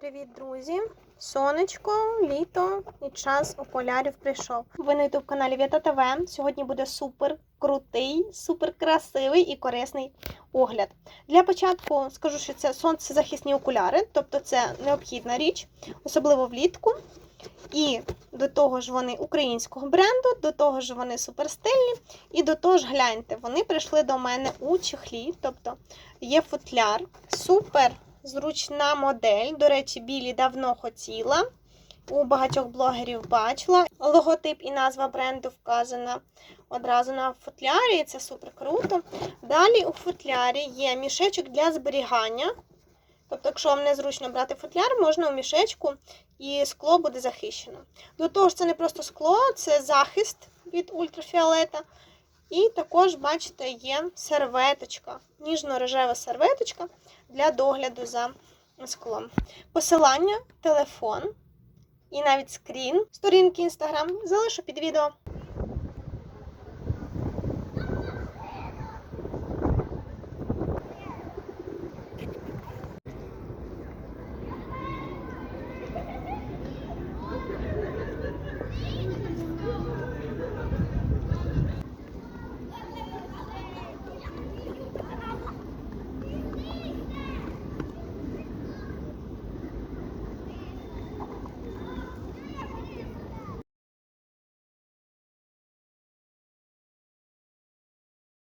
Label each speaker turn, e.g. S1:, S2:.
S1: Привіт, друзі! Сонечко, літо і час окулярів прийшов. Ви на ютуб каналі Віта ТВ. Сьогодні буде супер крутий, супер красивий і корисний огляд. Для початку скажу, що це сонцезахисні окуляри, тобто це необхідна річ, особливо влітку. І до того ж вони українського бренду, до того ж вони супер стильні. І до того ж, гляньте, вони прийшли до мене у чехлі, тобто є футляр, супер зручна модель. До речі, білі давно хотіла. У багатьох блогерів бачила. Логотип і назва бренду вказана одразу на футлярі, і це супер круто. Далі у футлярі є мішечок для зберігання. Тобто, якщо вам незручно брати футляр, можна у мішечку і скло буде захищено. До того ж, це не просто скло, це захист від ультрафіолета. І також, бачите, є серветочка, ніжно-рожева серветочка для догляду за склом. Посилання, телефон і навіть скрін сторінки Instagram залишу під відео.